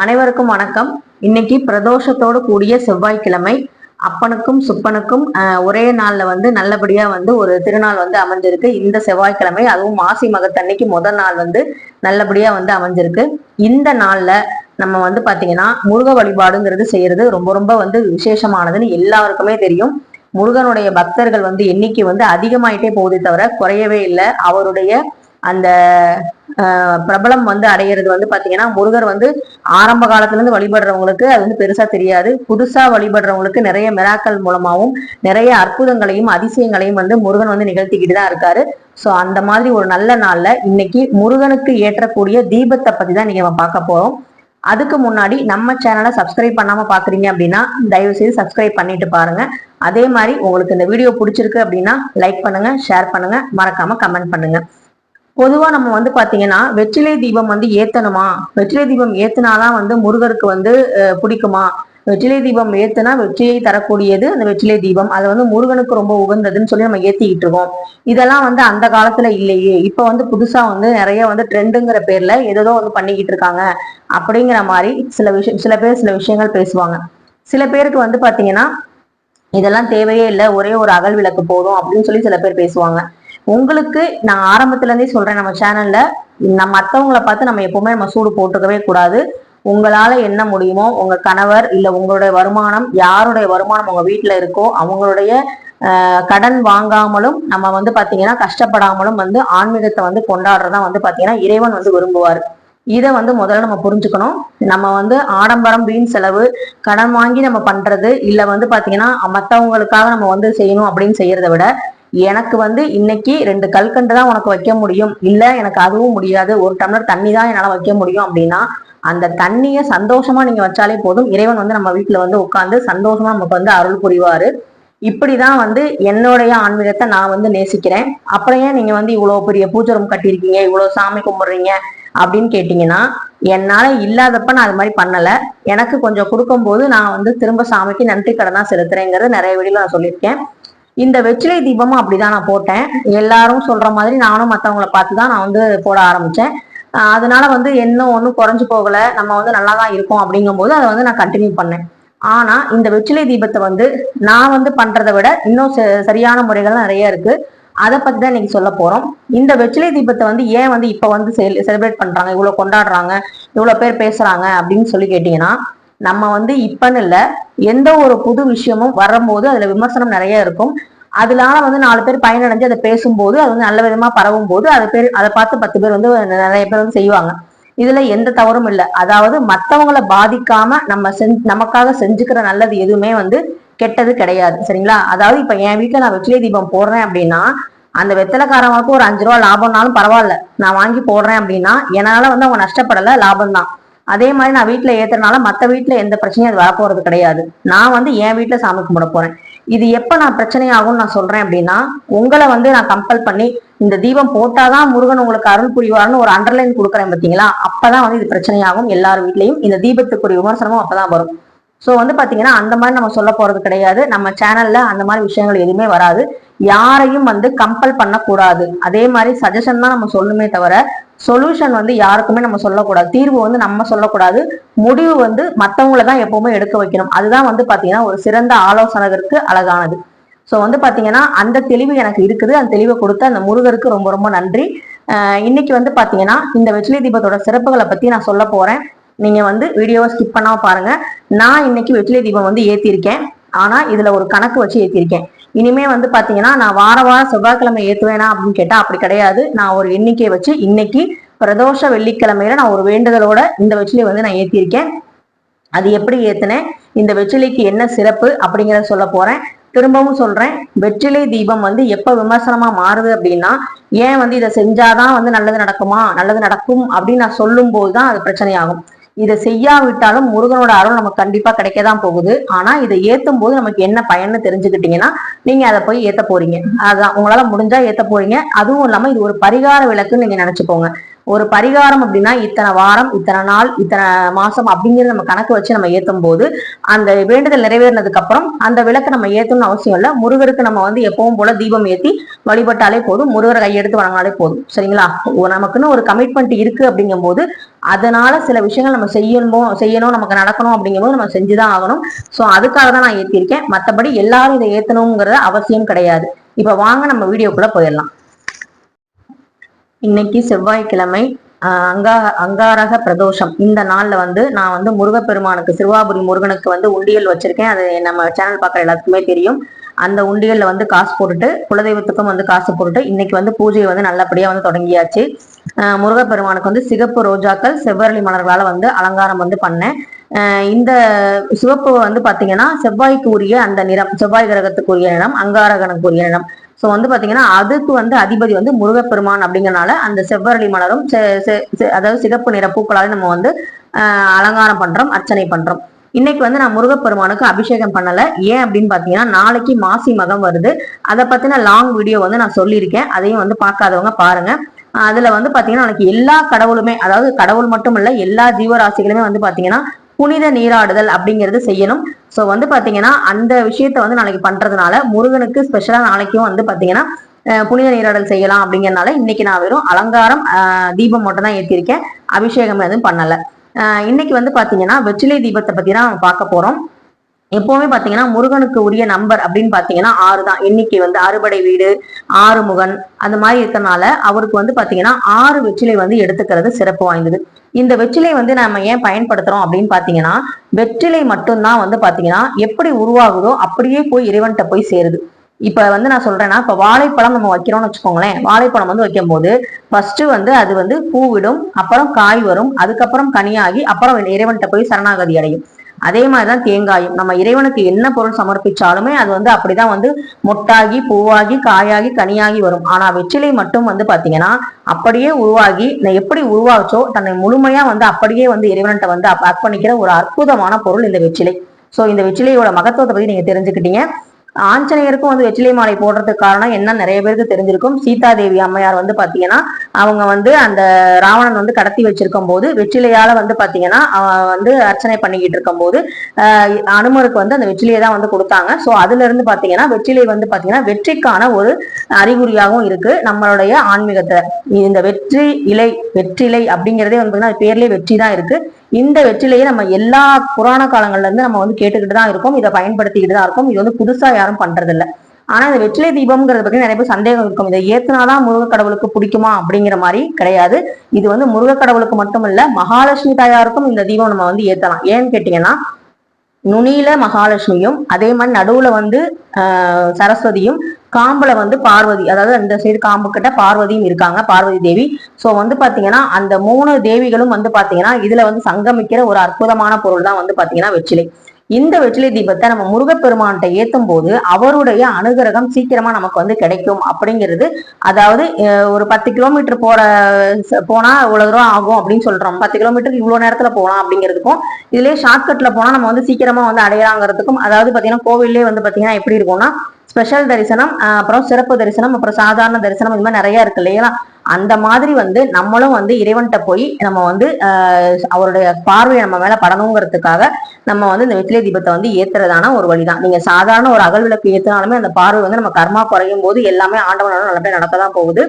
அனைவருக்கும் வணக்கம். இன்னைக்கு பிரதோஷத்தோடு கூடிய செவ்வாய்க்கிழமை அப்பனுக்கும் சுப்பனுக்கும் ஒரே நாள்ல வந்து நல்லபடியா வந்து ஒரு திருநாள் வந்து அமைஞ்சிருக்கு. இந்த செவ்வாய்க்கிழமை அதுவும் மாசி மகத்தன்னைக்கு முதல் நாள் வந்து நல்லபடியா வந்து அமைஞ்சிருக்கு. இந்த நாள்ல நம்ம வந்து பாத்தீங்கன்னா முருக வழிபாடுங்கிறது செய்யறது ரொம்ப ரொம்ப வந்து விசேஷமானதுன்னு எல்லாருக்குமே தெரியும். முருகனுடைய பக்தர்கள் வந்து எண்ணிக்கை வந்து அதிகமாயிட்டே போகுதே தவிர குறையவே இல்லை. அவருடைய அந்த பிரபலம் வந்து அடையிறது வந்து பாத்தீங்கன்னா முருகர் வந்து ஆரம்ப காலத்துல இருந்து வழிபடுறவங்களுக்கு அது வந்து பெருசா தெரியாது. புதுசா வழிபடுறவங்களுக்கு நிறைய மிராக்கள் மூலமாவும் நிறைய அற்புதங்களையும் அதிசயங்களையும் வந்து முருகன் வந்து நிகழ்த்திக்கிட்டு தான் இருக்காரு. சோ அந்த மாதிரி ஒரு நல்ல நாள்ல இன்னைக்கு முருகனுக்கு ஏற்றக்கூடிய தீபத்தை பத்தி தான் நீங்க பார்க்க போறோம். அதுக்கு முன்னாடி நம்ம சேனலை சப்ஸ்கிரைப் பண்ணாம பாக்குறீங்க அப்படின்னா தயவு செய்து சப்ஸ்கிரைப் பண்ணிட்டு பாருங்க. அதே மாதிரி உங்களுக்கு இந்த வீடியோ பிடிச்சிருக்கு அப்படின்னா லைக் பண்ணுங்க ஷேர் பண்ணுங்க. மறக்காம கமெண்ட் பண்ணுங்க. பொதுவா நம்ம வந்து பாத்தீங்கன்னா வெற்றிலை தீபம் வந்து ஏத்தணுமா? வெற்றிலை தீபம் ஏத்தினாலாம் வந்து முருகருக்கு வந்து பிடிக்குமா? வெற்றிலை தீபம் ஏத்துனா வெற்றியை தரக்கூடியது அந்த வெற்றிலை தீபம். அது வந்து முருகனுக்கு ரொம்ப உகந்ததுன்னு சொல்லி நம்ம ஏத்திக்கிட்டு இருக்கோம். இதெல்லாம் வந்து அந்த காலத்துல இல்லையே. இப்ப வந்து புதுசா வந்து நிறைய வந்து ட்ரெண்டுங்கிற பேர்ல ஏதோ வந்து பண்ணிக்கிட்டு இருக்காங்க. அப்படிங்கிற மாதிரி சில விஷயம் சில பேர் சில விஷயங்கள் பேசுவாங்க. சில பேருக்கு வந்து பாத்தீங்கன்னா இதெல்லாம் தேவையே இல்லை. ஒரே ஒரு அகல் விளக்கு போதும் அப்படின்னு சொல்லி சில பேர் பேசுவாங்க. உங்களுக்கு நான் ஆரம்பத்துல இருந்தே சொல்றேன் நம்ம சேனல்ல நம்ம மற்றவங்களை பார்த்து நம்ம எப்பவுமே நம்ம சூடு போட்டுக்கவே கூடாது. உங்களால என்ன முடியுமோ உங்க கணவர் இல்ல உங்களுடைய வருமானம் யாருடைய வருமானம் உங்க வீட்டுல இருக்கோ அவங்களுடைய கடன் வாங்காமலும் நம்ம வந்து பாத்தீங்கன்னா கஷ்டப்படாமலும் வந்து ஆன்மீகத்தை வந்து கொண்டாடுறதா வந்து பாத்தீங்கன்னா இறைவன் வந்து விரும்புவார். இதை வந்து முதல்ல நம்ம புரிஞ்சுக்கணும். நம்ம வந்து ஆடம்பரம் வீண் செலவு கடன் வாங்கி நம்ம பண்றது இல்ல வந்து பாத்தீங்கன்னா மத்தவங்களுக்காக நம்ம வந்து செய்யணும் அப்படின்னு செய்யறதை விட எனக்கு வந்து இன்னைக்கு ரெண்டு கல்கண்டு தான் உனக்கு வைக்க முடியும். இல்ல எனக்கு அதுவும் முடியாது. ஒரு டம்ளர் தண்ணி தான் என்னால வைக்க முடியும் அப்படின்னா அந்த தண்ணிய சந்தோஷமா நீங்க வச்சாலே போதும். இறைவன் வந்து நம்ம வீட்டுல வந்து உட்காந்து சந்தோஷமா நமக்கு வந்து அருள் புரிவாரு. இப்படிதான் வந்து என்னுடைய ஆன்மீகத்தை நான் வந்து நேசிக்கிறேன். அப்புறம் ஏன் நீங்க வந்து இவ்வளவு பெரிய பூஜை ரூம் கட்டியிருக்கீங்க? இவ்வளவு சாமி கும்பிடுறீங்க? அப்படின்னு கேட்டீங்கன்னா என்னால இல்லாதப்ப நான் அது மாதிரி பண்ணல. எனக்கு கொஞ்சம் கொடுக்கும்போது நான் வந்து திரும்ப சாமிக்கு நன்றி கடனா செலுத்துறேங்கிறது நிறைய வீடியோல நான் சொல்லியிருக்கேன். இந்த வெற்றிலை தீபமும் அப்படிதான் நான் போட்டேன். எல்லாரும் சொல்ற மாதிரி நானும் மற்றவங்கள பார்த்து தான் நான் வந்து போட ஆரம்பிச்சேன். அதனால வந்து இன்னும் ஒன்றும் குறைஞ்சு போகல. நம்ம வந்து நல்லா தான் இருக்கோம் அப்படிங்கும்போது அதை வந்து நான் கண்டினியூ பண்ணேன். ஆனா இந்த வெற்றிலை தீபத்தை வந்து நான் வந்து பண்றதை விட இன்னும் ச- சரியான முறைகள் நிறைய இருக்கு. அதை பத்தி தான் இன்னைக்கு சொல்ல போறோம். இந்த வெற்றிலை தீபத்தை வந்து ஏன் வந்து இப்ப வந்து செலிப்ரேட் பண்றாங்க? இவ்வளவு கொண்டாடுறாங்க. இவ்வளவு பேர் பேசுறாங்க அப்படின்னு சொல்லி கேட்டீங்கன்னா நம்ம வந்து இப்பன்னு இல்லை எந்த ஒரு புது விஷயமும் வரும்போது அதுல விமர்சனம் நிறைய இருக்கும். அதனால வந்து நாலு பேர் பயனடைஞ்சு அதை பேசும்போது அது வந்து நல்ல விதமா பரவும் போது அது பேர் அதை பார்த்து பத்து பேர் வந்து நிறைய பேர் வந்து செய்வாங்க. இதுல எந்த தவறும் இல்லை. அதாவது மற்றவங்களை பாதிக்காம நம்ம செஞ் நமக்காக செஞ்சுக்கிற நல்லது எதுவுமே வந்து கெட்டது கிடையாது. சரிங்களா? அதாவது இப்ப என் வீட்டுல நான் வெற்றிலை தீபம் போடுறேன் அப்படின்னா அந்த வெத்தலைக்காரவங்களுக்கு ஒரு அஞ்சு ரூபா லாபம்னாலும் பரவாயில்ல. நான் வாங்கி போடுறேன் அப்படின்னா என்னால வந்து அவங்க நஷ்டப்படல லாபம் தான் அதே மாதிரி நான் வீட்டில் ஏத்துறதுனால மத்த வீட்டில் எந்த பிரச்சனையும் அது வரப்போகிறது கிடையாது. நான் வந்து என் வீட்டில் சாமி கும்பிட போறேன். இது எப்ப நான் பிரச்சனையாகும்னு நான் சொல்றேன் அப்படின்னா உங்களை வந்து நான் கம்பல் பண்ணி இந்த தீபம் போட்டாதான் முருகன் உங்களுக்கு அருள் புரிவார்னு ஒரு அண்டர்லைன் கொடுக்குறேன் பார்த்தீங்களா அப்போ தான் வந்து இது பிரச்சனையாகும். எல்லார் வீட்லேயும் இந்த தீபத்துக்குரிய விமர்சனமும் அப்பதான் வரும். ஸோ வந்து பார்த்தீங்கன்னா அந்த மாதிரி நம்ம சொல்ல போகிறது கிடையாது. நம்ம சேனலில் அந்த மாதிரி விஷயங்கள் எதுவுமே வராது. யாரையும் வந்து கம்பல் பண்ணக்கூடாது. அதே மாதிரி சஜஷன் தான் நம்ம சொல்லணுமே தவிர சொல்யூஷன் வந்து யாருக்குமே நம்ம சொல்லக்கூடாது. தீர்வு வந்து நம்ம சொல்லக்கூடாது. முடிவு வந்து மற்றவங்கள தான் எப்பவுமே எடுக்க வைக்கணும். அதுதான் வந்து பார்த்தீங்கன்னா ஒரு சிறந்த ஆலோசனகருக்கு அழகானது. ஸோ வந்து பார்த்தீங்கன்னா அந்த தெளிவு எனக்கு இருக்குது. அந்த தெளிவை கொடுத்த அந்த முருகருக்கு ரொம்ப ரொம்ப நன்றி. இன்னைக்கு வந்து பார்த்தீங்கன்னா இந்த வெற்றிலை தீபத்தோட சிறப்புகளை பற்றி நான் சொல்ல போகிறேன் நீங்கள் வந்து வீடியோவை ஸ்கிப் பண்ணாமல் பாருங்கள் நான் இன்னைக்கு வெற்றிலை தீபம் வந்து ஏற்றிருக்கேன் ஆனால் இதில் ஒரு கணக்கு வச்சு ஏற்றிருக்கேன் இனிமே வந்து பார்த்தீங்கன்னா நான் வார வாரம் செவ்வாய்க்கிழமை ஏற்றுவேனா அப்படின்னு கேட்டால் அப்படி கிடையாது. நான் ஒரு எண்ணிக்கை வச்சு இன்னைக்கு பிரதோஷ வெள்ளிக்கிழமையில நான் ஒரு வேண்டுதலோட இந்த வெற்றிலை வந்து நான் ஏற்றிருக்கேன் அது எப்படி ஏற்றினேன் இந்த வெற்றிலைக்கு என்ன சிறப்பு அப்படிங்கிறத சொல்ல போகிறேன் திரும்பவும் சொல்றேன். வெற்றிலை தீபம் வந்து எப்ப விமர்சனமா மாறுது அப்படின்னா ஏன் வந்து இதை செஞ்சாதான் வந்து நல்லது நடக்குமா? நல்லது நடக்கும் அப்படின்னு நான் சொல்லும் போதுதான் அது பிரச்சனையாகும். இதை செய்யாவிட்டாலும் முருகனோட அருள் நமக்கு கண்டிப்பா கிடைக்க தான் போகுது. ஆனா இதை ஏத்தும் போது நமக்கு என்ன பயன்னு தெரிஞ்சுக்கிட்டீங்கன்னா நீங்க அதை போய் ஏத்த போறீங்க. அதான் உங்களால முடிஞ்சா ஏத்த போறீங்க. அதுவும் இல்லாம இது ஒரு பரிகார விளக்குன்னு நீங்க நினைச்சுக்கோங்க. ஒரு பரிகாரம் அப்படின்னா இத்தனை வாரம் இத்தனை நாள் இத்தனை மாசம் அப்படிங்கிறது நம்ம கணக்கு வச்சு நம்ம ஏத்தும் போது அந்த வேண்டுதல் நிறைவேறினதுக்கு அப்புறம் அந்த விளக்கை நம்ம ஏத்தணும்னு அவசியம் இல்லை. முருகருக்கு நம்ம வந்து எப்பவும் போல தீபம் ஏத்தி வழிபட்டாலே போதும். முருகரை கையெடுத்து வணங்கினாலே போதும். சரிங்களா? நமக்குன்னு ஒரு கமிட்மெண்ட் இருக்கு அப்படிங்கும் போது அதனால சில விஷயங்கள் நம்ம செய்யணும் செய்யணும் நமக்கு நடக்கணும் அப்படிங்கும்போது நம்ம செஞ்சுதான் ஆகணும். சோ அதுக்காக தான் நான் ஏத்திருக்கேன் மற்றபடி எல்லாரும் இதை ஏத்தணுங்கிறது அவசியம் கிடையாது. இப்ப வாங்க நம்ம வீடியோக்குள்ள போயிடலாம். இன்னைக்கு செவ்வாய்க்கிழமை அங்கா அங்காரக பிரதோஷம். இந்த நாள்ல வந்து நான் வந்து முருகப்பெருமானுக்கு சிறுவாபுரி முருகனுக்கு வந்து உண்டியல் வச்சிருக்கேன். அது நம்ம சேனல் பார்க்குற எல்லாத்துக்குமே தெரியும். அந்த உண்டியல்ல வந்து காசு போட்டுட்டு குலதெய்வத்துக்கும் வந்து காசு போட்டுட்டு இன்னைக்கு வந்து பூஜையை வந்து நல்லபடியா வந்து தொடங்கியாச்சு. முருகப்பெருமானுக்கு வந்து சிகப்பு ரோஜாக்கள் செவ்வரளி மலர்களால வந்து அலங்காரம் வந்து பண்ணேன். இந்த சிவப்பு வந்து பாத்தீங்கன்னா செவ்வாய்க்கு உரிய அந்த நிறம் செவ்வாய் கிரகத்துக்கு உரிய நிறம் அங்காரகனுக்கு உரிய நிறம். ஸோ வந்து பாத்தீங்கன்னா அதுக்கு வந்து அதிபதி வந்து முருகப்பெருமான் அப்படிங்கறனால அந்த செவ்வரளி மலரும் செ- அதாவது சிகப்பு நிற பூக்களால் நம்ம வந்து அலங்காரம் பண்றோம் அர்ச்சனை பண்றோம். இன்னைக்கு வந்து நான் முருகப்பெருமானுக்கு அபிஷேகம் பண்ணல. ஏன் அப்படின்னு பாத்தீங்கன்னா நாளைக்கு மாசி மகம் வருது. அதை பத்தின லாங் வீடியோ வந்து நான் சொல்லியிருக்கேன். அதையும் வந்து பார்க்காதவங்க பாருங்க. அதுல வந்து பாத்தீங்கன்னா நாளைக்கு எல்லா கடவுளுமே அதாவது கடவுள் மட்டும் இல்ல எல்லா ஜீவராசிகளுமே வந்து பாத்தீங்கன்னா புனித நீராடுதல் அப்படிங்கிறது செய்யணும். சோ வந்து பாத்தீங்கன்னா அந்த விஷயத்த வந்து நாளைக்கு பண்றதுனால முருகனுக்கு ஸ்பெஷலா நாளைக்கும் வந்து பாத்தீங்கன்னா அஹ் புனித நீராடல் செய்யலாம் அப்படிங்கறதுனால இன்னைக்கு நான் வெறும் அலங்காரம் ஆஹ் தீபம் மட்டும் தான் ஏத்திருக்கேன் அபிஷேகம் எதுவும் பண்ணலை. ஆஹ் இன்னைக்கு வந்து பாத்தீங்கன்னா வெற்றிலை தீபத்தை பத்தி தான் பார்க்க போறோம். எப்பவுமே பாத்தீங்கன்னா முருகனுக்கு உரிய நம்பர் அப்படின்னு பாத்தீங்கன்னா ஆறு தான். எண்ணிக்கை வந்து அறுபடை வீடு ஆறுமுகன் அந்த மாதிரி இருக்கனால அவருக்கு வந்து பாத்தீங்கன்னா ஆறு வெற்றிலை வந்து எடுத்துக்கிறது சிறப்பு வாய்ந்தது. இந்த வெற்றிலை வந்து நம்ம ஏன் பயன்படுத்துறோம் அப்படின்னு பாத்தீங்கன்னா வெற்றிலை மட்டும்தான் வந்து பாத்தீங்கன்னா எப்படி உருவாகுதோ அப்படியே போய் இறைவன்கிட்ட போய் சேருது. இப்ப வந்து நான் சொல்றேன்னா இப்ப வாழைப்பழம் நம்ம வைக்கிறோம்னு வச்சுக்கோங்களேன். வாழைப்பழம் வந்து வைக்கும் போது ஃபர்ஸ்ட் வந்து அது வந்து பூவிடும் அப்புறம் காய் வரும் அதுக்கப்புறம் கனியாகி அப்புறம் இறைவன்கிட்ட போய் சரணாகதி அடையும். அதே மாதிரிதான் தேங்காயும். நம்ம இறைவனுக்கு என்ன பொருள் சமர்ப்பிச்சாலுமே அது வந்து அப்படிதான் வந்து மொட்டாகி பூவாகி காயாகி கனியாகி வரும். ஆனா வெற்றிலை மட்டும் வந்து பாத்தீங்கன்னா அப்படியே உருவாகி நான் எப்படி உருவாச்சோ தன்னை முழுமையா வந்து அப்படியே வந்து இறைவன்கிட்ட வந்து அர்ப்ப- அர்ப்பணிக்கிற ஒரு அற்புதமான பொருள் இந்த வெற்றிலை. சோ இந்த வெற்றிலையோட மகத்துவத்தை பத்தி நீங்க தெரிஞ்சுக்கிட்டீங்க. ஆஞ்சநேயருக்கும் வந்து வெற்றிலை மாலை போடுறதுக்கு காரணம் என்ன நிறைய பேருக்கு தெரிஞ்சிருக்கும். சீதாதேவி அம்மையார் வந்து பாத்தீங்கன்னா அவங்க வந்து அந்த ராவணன் வந்து கடத்தி வச்சிருக்கும் போது வெற்றிலையால வந்து பாத்தீங்கன்னா வந்து அர்ச்சனை பண்ணிக்கிட்டு இருக்கும் போது அனுமருக்கு வந்து அந்த வெற்றிலையை தான் வந்து கொடுத்தாங்க. சோ அதுல இருந்து பாத்தீங்கன்னா வெற்றிலை வந்து பாத்தீங்கன்னா வெற்றிக்கான ஒரு அறிகுறியாகவும் இருக்கு. நம்மளுடைய ஆன்மீகத்தை. இந்த வெற்றி இலை வெற்றிலை அப்படிங்கிறதே வந்து பாத்தீங்கன்னா பேர்லயே வெற்றி தான் இருக்கு. இந்த வெற்றிலையை நம்ம எல்லா புராண காலங்கள்ல இருந்து நம்ம வந்து கேட்டுக்கிட்டு தான் இருக்கோம். இதை பயன்படுத்திக்கிட்டு தான் இருக்கோம். இது வந்து புதுசா யாரும் பண்றது இல்ல ஆனா இந்த வெற்றிலை தீபம்ங்கிறத பத்தி நிறைய பேர் சந்தேகம் இருக்கும். இதை ஏத்துனாதான் முருக கடவுளுக்கு பிடிக்குமா அப்படிங்கிற மாதிரி கிடையாது. இது வந்து முருக கடவுளுக்கு மட்டும் இல்ல மகாலட்சுமி தாயாருக்கும் இந்த தீபம் நம்ம வந்து ஏத்தலாம். ஏன்னு கேட்டீங்கன்னா நுனியில மகாலட்சுமியும் அதே மாதிரி நடுவுல வந்து ஆஹ் சரஸ்வதியும் காம்புல வந்து பார்வதி அதாவது அந்த சைடு காம்பு கிட்ட பார்வதியும் இருக்காங்க பார்வதி தேவி. ஸோ வந்து பாத்தீங்கன்னா அந்த மூணு தேவிகளும் வந்து பாத்தீங்கன்னா இதுல வந்து சங்கமிக்கிற ஒரு அற்புதமான பொருள் தான் வந்து பாத்தீங்கன்னா வெற்றிலை. இந்த வெற்றிலை தீபத்தை நம்ம முருகப்பெருமான்கிட்ட ஏத்தும் போது அவருடைய அனுகிரகம் சீக்கிரமா நமக்கு வந்து கிடைக்கும் அப்படிங்கிறது. அதாவது ஒரு பத்து கிலோமீட்டர் போற போனா இவ்வளவு தூரம் ஆகும் அப்படின்னு சொல்றோம். பத்து கிலோமீட்டர் இவ்வளவு நேரத்துல போகலாம் அப்படிங்கிறதுக்கும் இதுலயே ஷார்ட்கட்ல போனா நம்ம வந்து சீக்கிரமா வந்து அடையலாங்கிறதுக்கும் அதாவது பாத்தீங்கன்னா கோவில்லே வந்து பாத்தீங்கன்னா எப்படி இருக்கும்னா ஸ்பெஷல் தரிசனம் அப்புறம் சிறப்பு தரிசனம் அப்புறம் சாதாரண தரிசனம் இது மாதிரி நிறைய இருக்கு இல்லையா அந்த மாதிரி வந்து நம்மளும் வந்து இறைவன்கிட்ட போய் நம்ம வந்து ஆஹ் அவருடைய பார்வையை நம்ம மேல படணுங்கிறதுக்காக நம்ம வந்து இந்த வெற்றிலை தீபத்தை வந்து ஏத்துறதான ஒரு வழிதான். நீங்க சாதாரண ஒரு அகல் விளக்கு ஏத்துனாலுமே அந்த பார்வை வந்து நம்ம கர்மா குறையும் போது எல்லாமே ஆண்டவனால நல்லபடியா நடக்கதான் போகுது.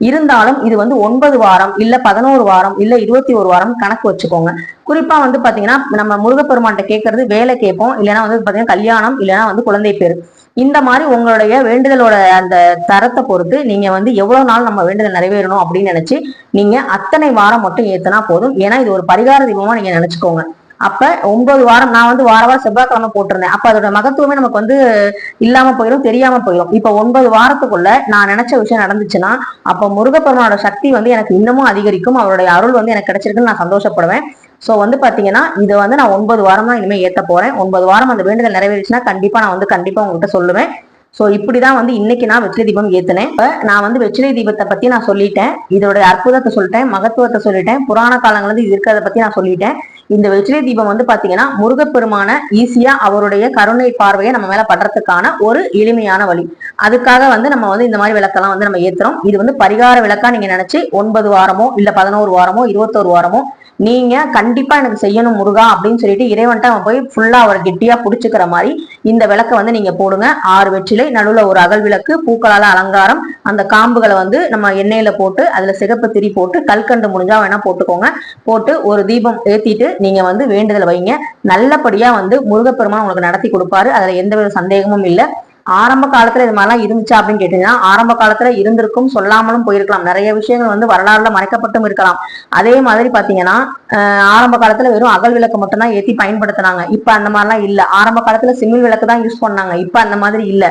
இருந்தாலும் இது வந்து ஒன்பது வாரம் இல்ல பதினோரு வாரம் இல்ல இருபத்தி ஒரு வாரம் கணக்கு வச்சுக்கோங்க. குறிப்பா வந்து பாத்தீங்கன்னா நம்ம முருகப்பெருமான்கிட்ட கேட்கறது வேலை கேட்போம். இல்லைன்னா வந்து பாத்தீங்கன்னா கல்யாணம் இல்லைன்னா வந்து குழந்தை பேர். இந்த மாதிரி உங்களுடைய வேண்டுதலோட அந்த தரத்தை பொறுத்து நீங்க வந்து எவ்வளவு நாள் நம்ம வேண்டுதல் நிறைவேறணும் அப்படின்னு நினைச்சு நீங்க அத்தனை வாரம் மட்டும் ஏத்துனா போதும். ஏன்னா இது ஒரு பரிகார தீபமா நீங்க நினைச்சுக்கோங்க. அப்ப ஒன்பது வாரம் நான் வந்து வார வாரம் செவ்வாய்க்கிழமை போட்டிருந்தேன். அப்ப அதோட மகத்துவமே நமக்கு வந்து இல்லாம போயிடும் தெரியாம போயிடும் இப்ப ஒன்பது வாரத்துக்குள்ள நான் நினைச்ச விஷயம் நடந்துச்சுன்னா அப்ப முருகப்பெருமானோட சக்தி வந்து எனக்கு இன்னமும் அதிகரிக்கும். அவருடைய அருள் வந்து எனக்கு கிடைச்சிருக்குன்னு நான் சந்தோஷப்படுவேன். ஸோ வந்து பார்த்தீங்கன்னா இது வந்து நான் ஒன்பது வாரம் தான் இனிமேல் ஏற்ற போகிறேன் ஒன்பது வாரம் அந்த வேண்டுதல் நிறைவேறிச்சுன்னா கண்டிப்பாக நான் வந்து கண்டிப்பாக உங்கள்கிட்ட சொல்லுவேன். ஸோ இப்படி தான் வந்து இன்னைக்கு நான் வெற்றிலை தீபம் ஏற்றினேன் இப்போ நான் வந்து வெற்றிலை தீபத்தை பற்றி நான் சொல்லிட்டேன். இதோட அற்புதத்தை சொல்லிட்டேன் மகத்துவத்தை சொல்லிட்டேன் புராண காலங்கள் வந்து இது இருக்கிறத பற்றி நான் சொல்லிட்டேன். இந்த வெற்றிலை தீபம் வந்து பார்த்தீங்கன்னா முருகப்பெருமான ஈஸியாக அவருடைய கருணை பார்வையை நம்ம மேலே படுறதுக்கான ஒரு எளிமையான வழி. அதுக்காக வந்து நம்ம வந்து இந்த மாதிரி விளக்கெல்லாம் வந்து நம்ம ஏற்றுறோம் இது வந்து பரிகார விளக்கா நீங்கள் நினச்சி ஒன்பது வாரமோ இல்லை பதினோரு வாரமோ இருபத்தோரு வாரமோ நீங்க கண்டிப்பா எனக்கு செய்யணும் முருகா அப்படின்னு சொல்லிட்டு இறைவன்ட்ட அவன் போய் ஃபுல்லா அவரை கெட்டியா புடிச்சுக்கிற மாதிரி இந்த விளக்க வந்து நீங்க போடுங்க. ஆறு வெற்றிலை நடுவுல ஒரு அகல் விளக்கு பூக்களால அலங்காரம் அந்த காம்புகளை வந்து நம்ம எண்ணெயில போட்டு அதுல சிகப்பு திரி போட்டு கல்கண்டு முடிஞ்சா வேணா போட்டுக்கோங்க. போட்டு ஒரு தீபம் ஏத்திட்டு நீங்க வந்து வேண்டுதல் வைங்க. நல்லபடியா வந்து முருகப்பெருமான் உங்களுக்கு நடத்தி கொடுப்பாரு. அதுல எந்த வித சந்தேகமும் இல்லை. ஆரம்ப காலத்துல இது மாதிரிலாம் இருந்துச்சா அப்படின்னு கேட்டீங்கன்னா ஆரம்ப காலத்துல இருந்திருக்கும் சொல்லாமலும் போயிருக்கலாம். நிறைய விஷயங்கள் வந்து வரலாறுல மறைக்கப்பட்டும் இருக்கலாம். அதே மாதிரி பாத்தீங்கன்னா ஆரம்ப காலத்துல வெறும் அகல் விளக்கு மட்டும் தான் ஏத்தி பயன்படுத்தினாங்க. இப்ப அந்த மாதிரிலாம் இல்ல. ஆரம்ப காலத்துல சிமிழ் விளக்கு தான் யூஸ் பண்ணாங்க. இப்ப அந்த மாதிரி இல்ல.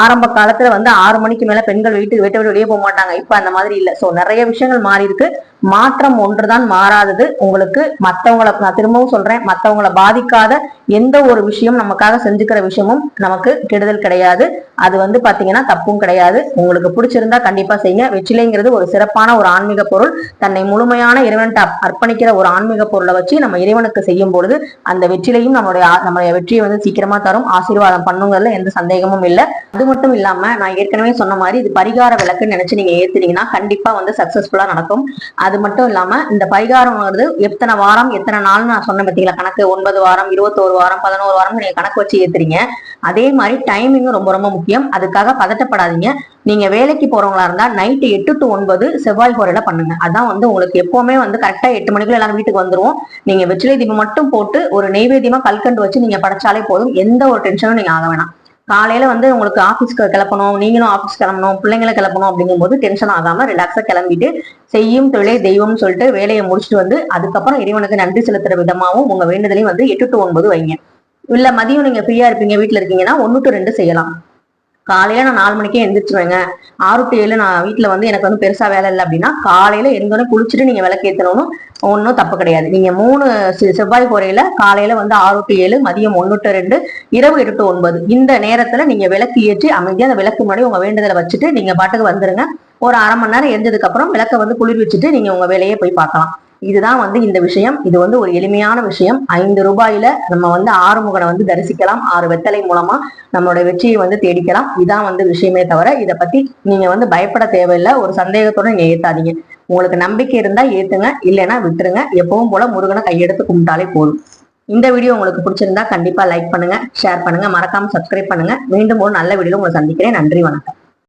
ஆரம்ப காலத்துல வந்து ஆறு மணிக்கு மேல பெண்கள் வீட்டுக்கு வீட்டை விட்டு வெளியே போக மாட்டாங்க. இப்ப அந்த மாதிரி இல்ல. சோ நிறைய விஷயங்கள் மாறி இருக்கு. மாற்றம் ஒன்றுதான் மாறாதது. உங்களுக்கு மத்தவங்களை நான் திரும்பவும் சொல்றேன் மத்தவங்களை பாதிக்காத எந்த ஒரு விஷயம் நமக்காக செஞ்சுக்கிற விஷயமும் நமக்கு கெடுதல் கிடையாது. அது வந்து பாத்தீங்கன்னா தப்பும் கிடையாது. உங்களுக்கு பிடிச்சிருந்தா கண்டிப்பா செய்யுங்க. வெற்றிலைங்கிறது ஒரு சிறப்பான ஒரு ஆன்மீக பொருள். தன்னை முழுமையான இறைவன்ட்ட அர்ப்பணிக்கிற ஒரு ஆன்மீக பொருளை வச்சு நம்ம இறைவனுக்கு செய்யும் பொழுது அந்த வெற்றிலையும் நம்மளுடைய நம்மளுடைய வெற்றியை வந்து சீக்கிரமா தரும். ஆசீர்வாதம் பண்ணுங்கிறதுல எந்த சந்தேகமும் இல்லை. அது மட்டும் இல்லாம நான் ஏற்கனவே சொன்ன மாதிரி இது பரிகார விளக்குன்னு நினைச்சு நீங்க ஏத்துனீங்கன்னா கண்டிப்பா வந்து சக்சஸ்ஃபுல்லா நடக்கும். அது மட்டும் இல்லாம இந்த பரிகாரம்ங்கிறது எத்தனை வாரம் எத்தனை நாள் நான் சொன்ன பார்த்தீங்களா கணக்கு ஒன்பது வாரம் இருபத்தோரு வாரம் பதினோரு வாரம் நீங்க கணக்கு வச்சு ஏத்துறீங்க. அதே மாதிரி டைமிங்கும் ரொம்ப ரொம்ப முக்கியம். அதுக்காக பதட்டப்படாதீங்க. நீங்க வேலைக்கு போறவங்களா இருந்தா நைட்டு எட்டு டு ஒன்பது செவ்வாய் குறையில பண்ணுங்க. அதான் வந்து உங்களுக்கு எப்பவுமே வந்து கரெக்டா எட்டு மணிக்குள்ள எல்லாரும் வீட்டுக்கு வந்துருவோம். நீங்க வெற்றிலை தீபம் மட்டும் போட்டு ஒரு நெய்வேத்தியமா கல்கண்டு வச்சு நீங்க படைச்சாலே போதும். எந்த ஒரு டென்ஷனும் நீங்க ஆக வேணாம். காலையில வந்து உங்களுக்கு ஆஃபீஸ்க்கு கிளப்பணும் நீங்களும் ஆஃபீஸ் கிளம்பணும் பிள்ளைங்களை கிளப்பணும் அப்படிங்கும் போது டென்ஷன் ஆகாம ரிலாக்ஸா கிளம்பிட்டு செய்யும் தொழிலை தெய்வம்னு சொல்லிட்டு வேலையை முடிச்சுட்டு வந்து அதுக்கப்புறம் இறைவனுக்கு நன்றி செலுத்துற விதமாகவும் உங்க வேண்டுதலையும் வந்து எட்டு டு ஒன்பது வைங்க. இல்ல மதியம் நீங்க ஃப்ரீயா இருப்பீங்க வீட்டுல இருக்கீங்கன்னா ஒன்னு டு ரெண்டு செய்யலாம். காலையில நான் நாலு மணிக்கே எந்திரிச்சுருவேங்க. ஆறு டு ஏழு நான் வீட்டுல வந்து எனக்கு வந்து பெருசா வேலை இல்லை அப்படின்னா காலையில எந்தோடனே குளிச்சுட்டு நீங்க விளக்கேற்றணும் ஒன்றும் தப்பு கிடையாது. நீங்க மூணு செவ்வாய் குறையில காலையில வந்து ஆறு டு ஏழு மதியம் ஒன்று டு ரெண்டு இரவு எட்டு டு ஒன்பது. இந்த நேரத்துல நீங்க விளக்கு ஏற்றி அமைதியா அந்த விளக்கு முன்னாடி உங்க வேண்டுதலை வச்சுட்டு நீங்க பாட்டுக்கு வந்துருங்க. ஒரு அரை மணி நேரம் எரிஞ்சதுக்கு அப்புறம் விளக்க வந்து குளிர் வச்சுட்டு நீங்க உங்க வேலையே போய் பார்க்கலாம். இதுதான் வந்து இந்த விஷயம். இது வந்து ஒரு எளிமையான விஷயம். ஐந்து ரூபாயில நம்ம வந்து ஆறுமுகனை வந்து தரிசிக்கலாம். ஆறு வெத்தலை மூலமா நம்மளோட வெற்றியை வந்து தேடிக்கலாம். இதான் வந்து விஷயமே தவிர இதை பத்தி நீங்க வந்து பயப்பட தேவையில்லை. ஒரு சந்தேகத்தோட நீங்க ஏத்தாதீங்க. உங்களுக்கு நம்பிக்கை இருந்தா ஏத்துங்க. இல்லைன்னா விட்டுருங்க. எப்பவும் போல முருகனை கையெடுத்து கும்பிட்டாலே போதும். இந்த வீடியோ உங்களுக்கு பிடிச்சிருந்தா கண்டிப்பா லைக் பண்ணுங்க ஷேர் பண்ணுங்க. மறக்காம சப்ஸ்கிரைப் பண்ணுங்க. மீண்டும் ஒரு நல்ல வீடியோ உங்களை சந்திக்கிறேன். நன்றி வணக்கம்.